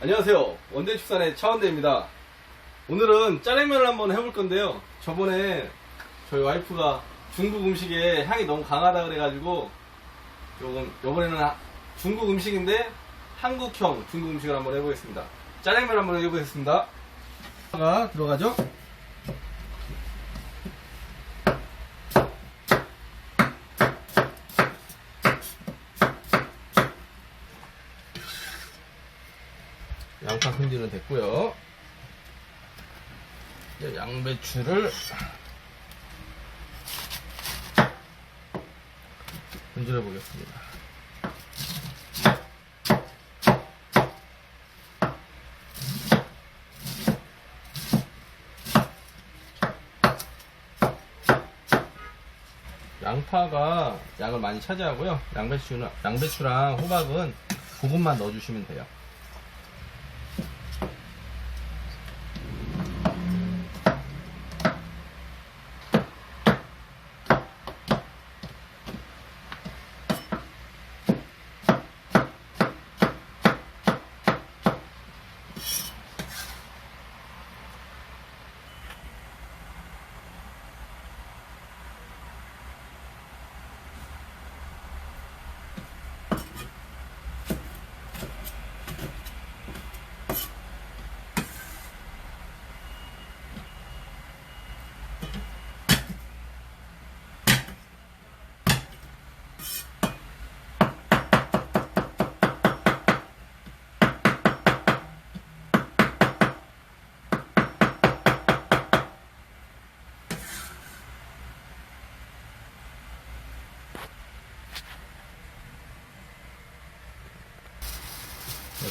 안녕하세요. 원대축산의 차원대입니다. 오늘은 짜장면을 한번 해볼 건데요. 저번에 저희 와이프가 중국 음식에 향이 너무 강하다 그래가지고 조금 이번에는 하- 중국 음식인데 한국형 중국 음식을 한번 해보겠습니다. 짜장면 한번 해보겠습니다. 가 들어가죠? 손질은 됐고요. 이제 양배추를 손질해 보겠습니다. 양파가 양을 많이 차지하고요. 양배추는 양배추랑 호박은 부분만 넣어주시면 돼요.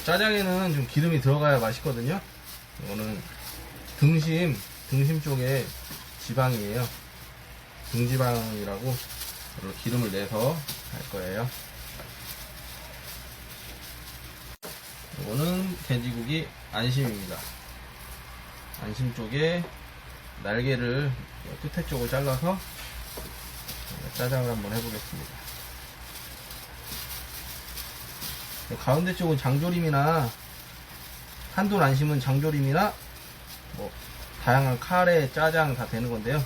짜장에는 좀 기름이 들어가야 맛있거든요. 이거는 등심, 등심 쪽에 지방이에요. 등지방이라고 기름을 내서 할 거예요. 이거는 돼지고기 안심입니다. 안심 쪽에 날개를 끝에 쪽을 잘라서 짜장을 한번 해보겠습니다. 가운데 쪽은 장조림이나 한돈 안 심은 장조림이나 뭐 다양한 카레, 짜장 다 되는 건데요.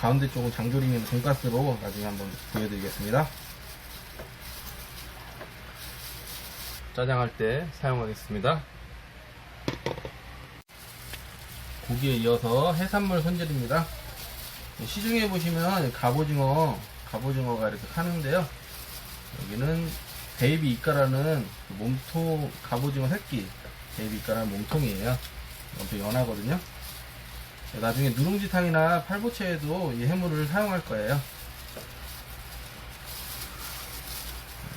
가운데 쪽은 장조림이나 돈가스로 나중에 한번 보여드리겠습니다. 짜장할 때 사용하겠습니다. 고기에 이어서 해산물 손질입니다. 시중에 보시면 갑오징어, 갑오징어가 이렇게 파는데요. 여기는 베이비 이까라는 그 몸통 갑오징어 새끼 베이비 이까라는 몸통이에요. 엄청 연하거든요. 나중에 누룽지탕이나 팔보채에도 이 해물을 사용할 거예요.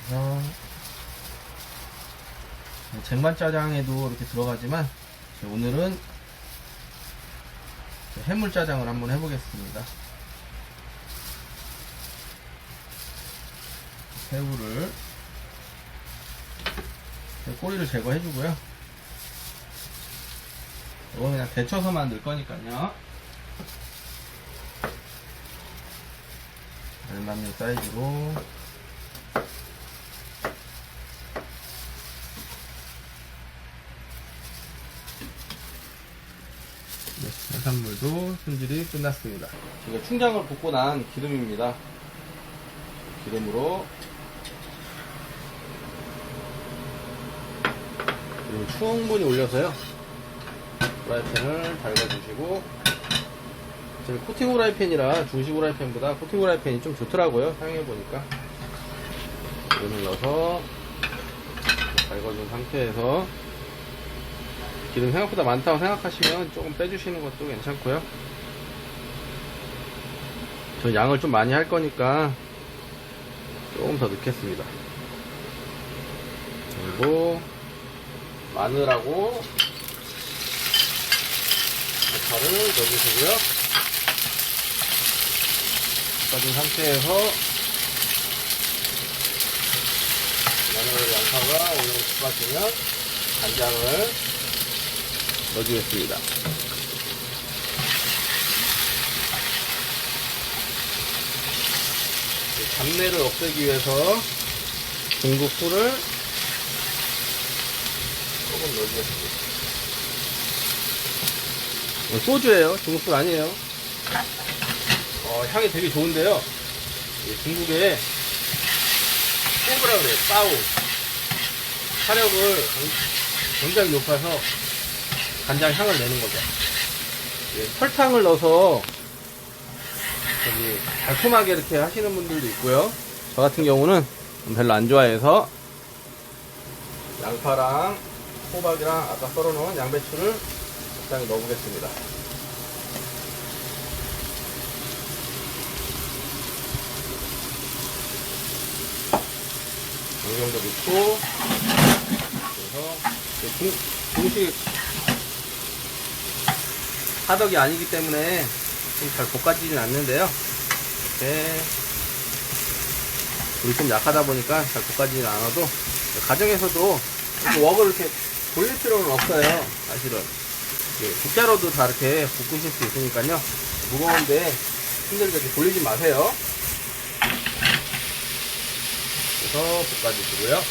그래서 쟁반짜장에도 이렇게 들어가지만 오늘은 해물짜장을 한번 해보겠습니다. 새우를 꼬리를 제거해주고요. 이거 그냥 데쳐서 만들 거니까요. 잘 맞는 사이즈로 네, 해산물도 손질이 끝났습니다. 제가 충장을 볶고 난 기름입니다. 기름으로 그리고 충분히 올려서요. 프라이팬을 달궈주시고 저는 코팅 후라이팬이라 중식 후라이팬보다 코팅 후라이팬이 좀 좋더라고요. 사용해보니까 기름을 넣어서 달궈준 상태에서 기름 생각보다 많다고 생각하시면 조금 빼주시는 것도 괜찮고요. 저 양을 좀 많이 할 거니까 조금 더 넣겠습니다. 그리고 마늘하고 대파를 넣어주시고요. 볶아준 상태에서 마늘 양파가 어느 정도 볶아지면 간장을 넣어주겠습니다. 잡내를 없애기 위해서 중국 풀을 조금 넣어주겠습니다. 이거 소주예요. 중국술 아니에요. 어, 향이 되게 좋은데요. 중국의 꼬브라 그래요. 빠우. 화력을 굉장히 높아서 간장 향을 내는 거죠. 예, 설탕을 넣어서 저기 달콤하게 이렇게 하시는 분들도 있고요. 저 같은 경우는 별로 안 좋아해서 양파랑 호박이랑 아까 썰어놓은 양배추를 적당히 넣어보겠습니다. 어느 정도 넣고 그래서 중, 중식 화덕이 아니기 때문에 좀 잘 볶아지진 않는데요. 이렇게 불이 좀 약하다 보니까 잘 볶아지진 않아도 가정에서도 웍을 이렇게 돌릴 필요는 없어요. 사실은 이렇게 국자로도 다 이렇게 볶으실 수 있으니까요. 무거운데 힘들게 이렇게 돌리지 마세요. 그래서 볶아주시고요.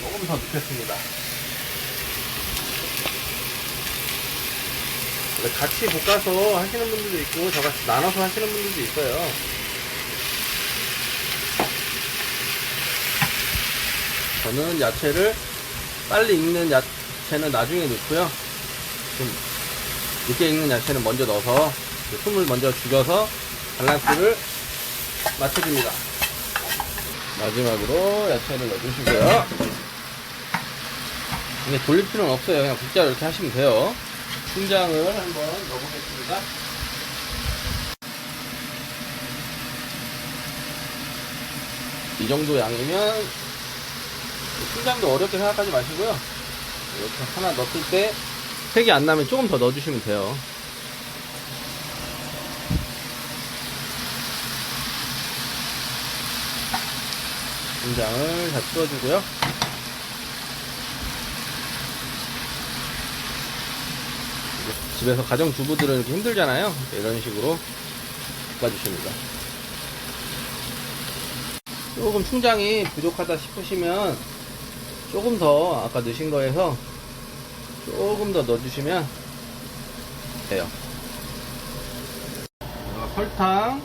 조금 더 넣겠습니다. 같이 볶아서 하시는 분들도 있고 저같이 나눠서 하시는 분들도 있어요. 저는 야채를 빨리 익는 야채는 나중에 넣고요. 좀 늦게 익는 야채는 먼저 넣어서 그 숨을 먼저 죽여서 밸런스를 맞춰줍니다. 마지막으로 야채를 넣어주시고요. 이게 돌릴 필요는 없어요. 그냥 국자로 이렇게 하시면 돼요. 충장을 한번 넣어보겠습니다. 이 정도 양이면 충장도 어렵게 생각하지 마시고요. 이렇게 하나 넣었을 때 색이 안 나면 조금 더 넣어주시면 돼요. 충장을 다 풀어주고요. 집에서 가정주부들은 이렇게 힘들잖아요. 이런 식으로 볶아주십니다. 조금 충장이 부족하다 싶으시면 조금 더 아까 넣으신 거에서 조금 더 넣어주시면 돼요. 어, 설탕,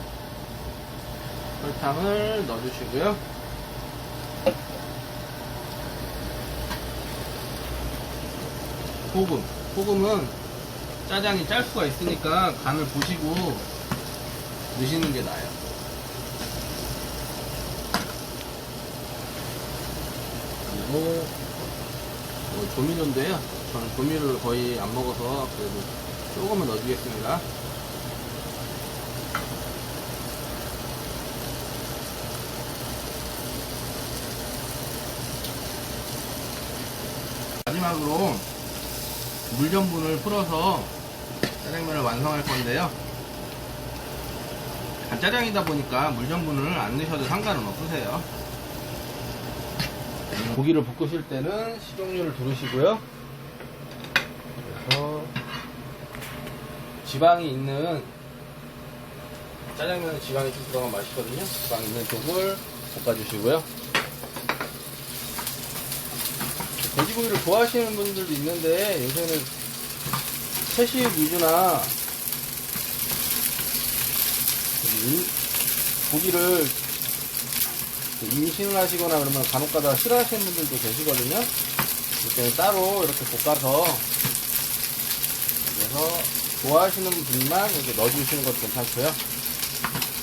설탕을 넣어주시고요. 소금, 소금은 짜장이 짤 수가 있으니까 간을 보시고 넣으시는 게 나아요. 그리고 뭐 조미료인데요. 저는 조미료를 거의 안 먹어서 그래도 조금만 넣어주겠습니다. 마지막으로 물 전분을 풀어서 짜장면을 완성할 건데요. 간짜장이다 보니까 물 전분을 안 넣으셔도 상관은 없으세요. 고기를 볶으실 때는 식용유를 두르시고요. 그래서 지방이 있는 짜장면은 지방이 좀 들어가면 맛있거든요. 지방 있는 쪽을 볶아주시고요. 돼지고기를 좋아하시는 분들도 있는데 요새는 채식 위주나 이- 고기를 임신을 하시거나 그러면 간혹 가다 싫어하시는 분들도 계시거든요. 그때는 따로 이렇게 볶아서 그래서 좋아하시는 분만 이렇게 넣어주시는 것도 괜찮고요.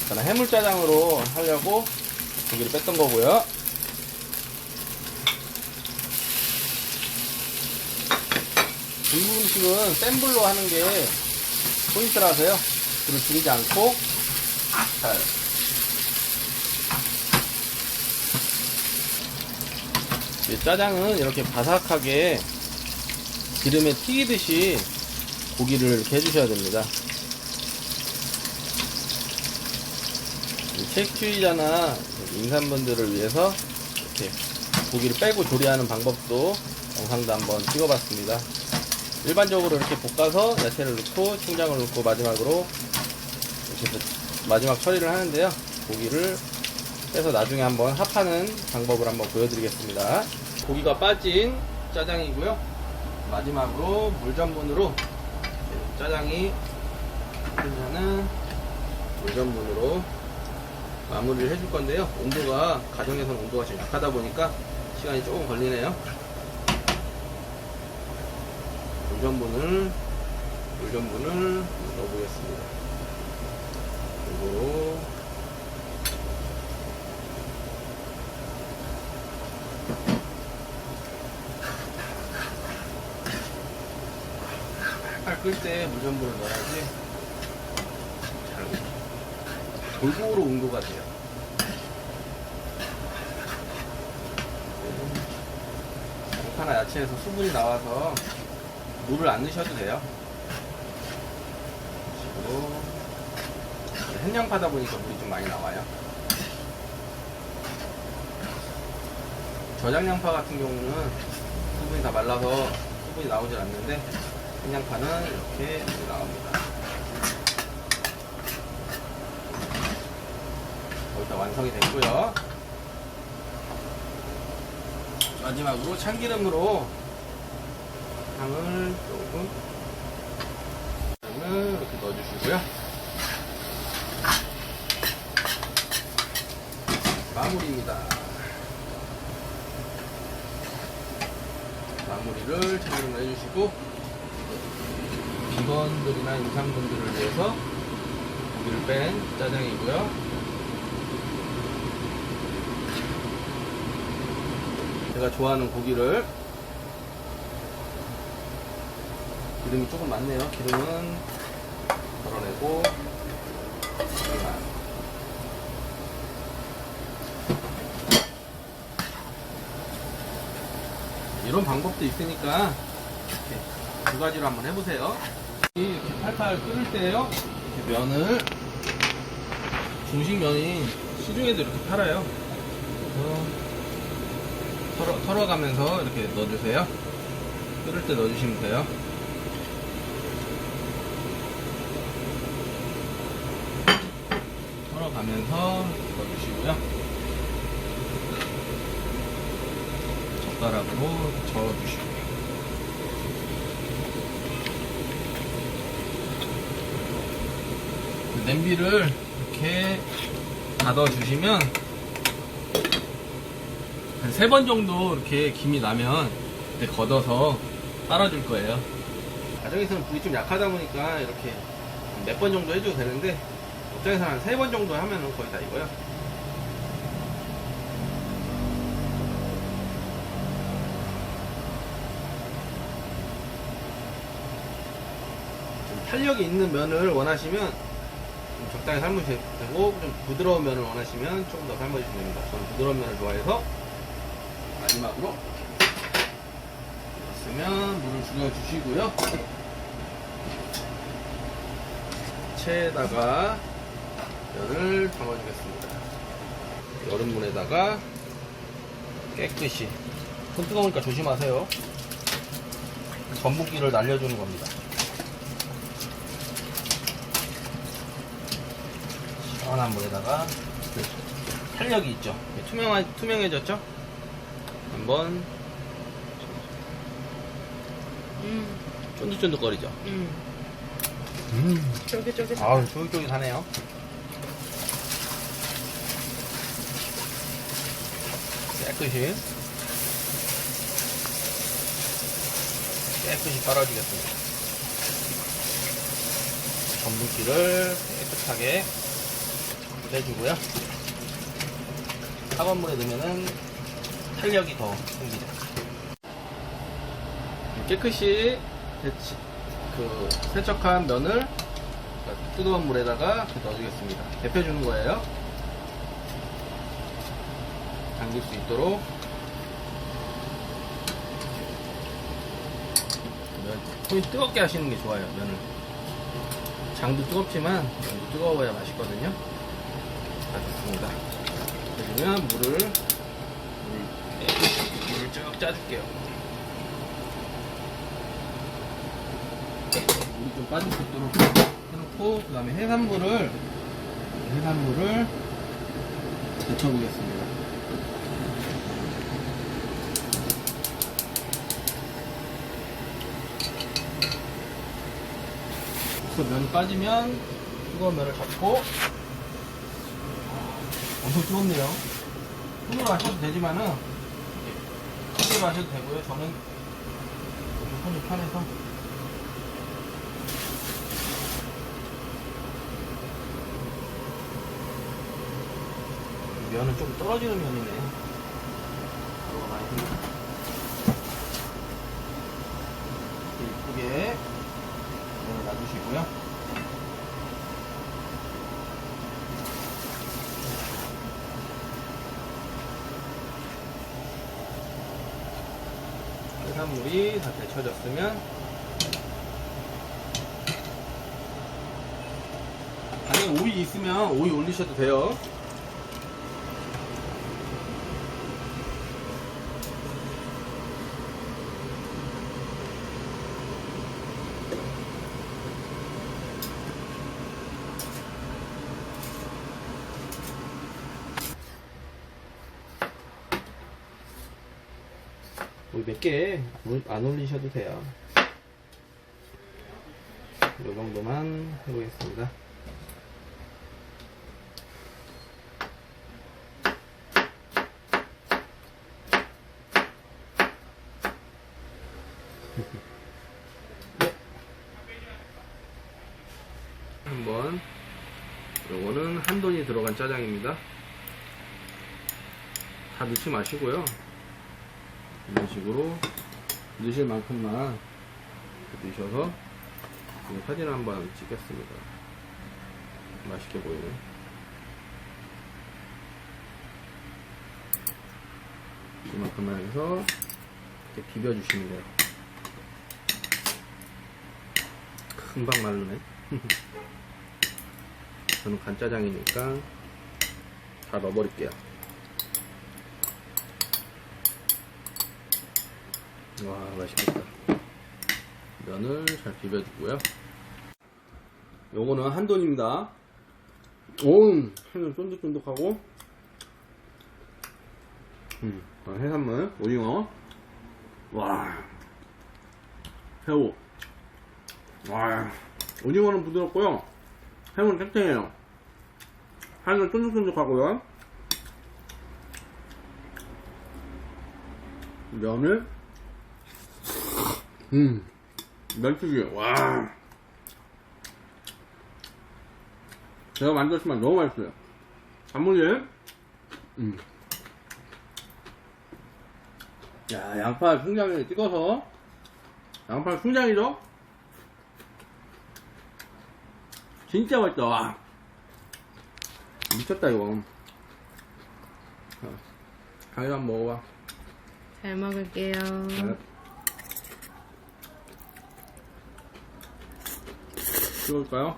저는 해물짜장으로 하려고 고기를 뺐던 거고요. 중국 음식은 센 불로 하는 게 포인트라서요. 불을 줄이지 않고 잘 짜장은 이렇게 바삭하게 기름에 튀기듯이 고기를 이렇게 해주셔야 됩니다. 이 채식주의자나 임산분들을 위해서 이렇게 고기를 빼고 조리하는 방법도 영상도 한번 찍어봤습니다. 일반적으로 이렇게 볶아서 야채를 넣고 충장을 넣고 마지막으로 이렇게 마지막 처리를 하는데요. 고기를 빼서 나중에 한번 합하는 방법을 한번 보여드리겠습니다. 고기가 빠진 짜장이고요. 마지막으로 물 전분으로 짜장이 끝나는 물 전분으로 마무리를 해줄 건데요. 온도가 가정에서는 온도가 좀 약하다 보니까 시간이 조금 걸리네요. 물 전분을 물 전분을 넣어보겠습니다. 이거로 팔끌때물 전분을 넣어야지 잘 골고루 온도가 돼요. 양파나 야채에서 수분이 나와서 물을 안 넣으셔도 돼요. 식으로 햇양파다 보니까 물이 좀 많이 나와요. 저장양파 같은 경우는 수분이 다 말라서 수분이 나오질 않는데 햇 양파는 이렇게 나옵니다. 거의 다 완성이 됐고요. 마지막으로 참기름으로 향을 조금 이렇게 넣어주시고요. 마무리입니다. 마무리를 참기름으로 해주시고 비건들이나 임산분들을 위해서 고기를 뺀 짜장이고요. 제가 좋아하는 고기를 기름이 조금 많네요. 기름은 덜어내고. 이런 방법도 있으니까 이렇게 두 가지로 한번 해보세요. 팔팔 끓을 때요. 이렇게 면을 중식면이 시중에도 이렇게 팔아요. 그래서 털어, 털어 가면서 이렇게 넣어주세요. 끓을 때 넣어주시면 돼요. 털어가면서 넣어주시고요. 젓가락으로 저어주시고요. 그 냄비를 이렇게 닫아주시면 한 세 번 정도 이렇게 김이 나면 이제 걷어서 빨아줄 거예요. 가정에서는 불이 좀 약하다 보니까 이렇게 몇 번 정도 해줘도 되는데 업장에서 한세 번 정도 하면은 거의 다. 좀 탄력이 있는 면을 원하시면 좀 적당히 삶으셔도 되고 좀 부드러운 면을 원하시면 조금 더 삶아주시면 됩니다. 저는 부드러운 면을 좋아해서 마지막으로 넣었으면 물을 줄여주시고요. 채에다가 면을 담아주겠습니다. 얼음물에다가 깨끗이 손 뜨거우니까 조심하세요. 전분기를 날려주는 겁니다. 시원한 물에다가 그 탄력이 있죠. 투명한 투명해졌죠? 한번 음, 쫀득쫀득거리죠. 음. 음. 쫄깃쫄깃. 아우 쫄깃쫄깃하네요. 깨끗이 깨끗이 빨아주겠습니다. 전분기를 깨끗하게 빼주고요. 차가운 물에 넣으면은 탄력이 더 생기죠. 깨끗이 데치, 그 세척한 면을 뜨거운 물에다가 넣어주겠습니다. 데펴주는 거예요. 당길 수 있도록. 면, 손이 뜨겁게 하시는 게 좋아요, 면을. 장도 뜨겁지만, 면도 뜨거워야 맛있거든요. 자, 좋습니다. 그러면 물을, 물, 물을 쭉 짜줄게요. 물이 좀 빠질 수 있도록 해놓고 그 다음에 해산물을 해산물을 데쳐보겠습니다. 그래서 면이 빠지면 뜨거운 면을 잡고 엄청 뜨겁네요. 손으로 하셔도 되지만은 이렇게 손으로 하셔도 되고요. 저는 좀 손이 편해서 면은 좀 떨어지는 면이네. 가루가 많이 들어. 이쁘게 면을 놔주시고요. 해산물이 다 데쳐졌으면 만약에 오이 있으면 오이 올리셔도 돼요. 몇개 안 올리셔도 돼요. 이 정도만 해보겠습니다. 네. 한번 요거는 한돈이 들어간 짜장입니다. 다 넣지 마시고요. 이런 식으로 넣으실 만큼만 넣으셔서 이 사진을 한번 찍겠습니다. 맛있게 보이네. 이만큼만 해서 이렇게 비벼주시면 돼요. 금방 마르네. 저는 간짜장이니까 다 넣어버릴게요. 와 맛있겠다. 면을 잘 비벼주고요. 요거는 한돈입니다. 오 해는 쫀득쫀득하고. 음, 아, 해산물 오징어. 와. 새우. 와. 오징어는 부드럽고요. 새우는 탱탱해요. 한은 쫀득쫀득하고요. 면을 음, 멸치기, 와. 제가 만들었지만 너무 맛있어요. 단무지, 음. 야, 양파 순장에 찍어서, 양파 순장이죠? 진짜 맛있다, 와. 미쳤다, 이거. 자, 가위 한번 먹어봐. 잘 먹을게요. 네. 찍을까요?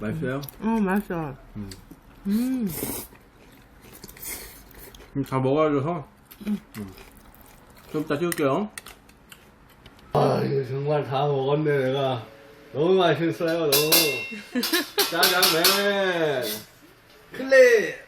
맛있어요? 어, 맛있어. 음. 음. 음, 다 먹어야줘서 음. 좀 이따 찍을게요 아 이거 정말 다 먹었네 내가 너무 맛있어요 너무 짜장면 클레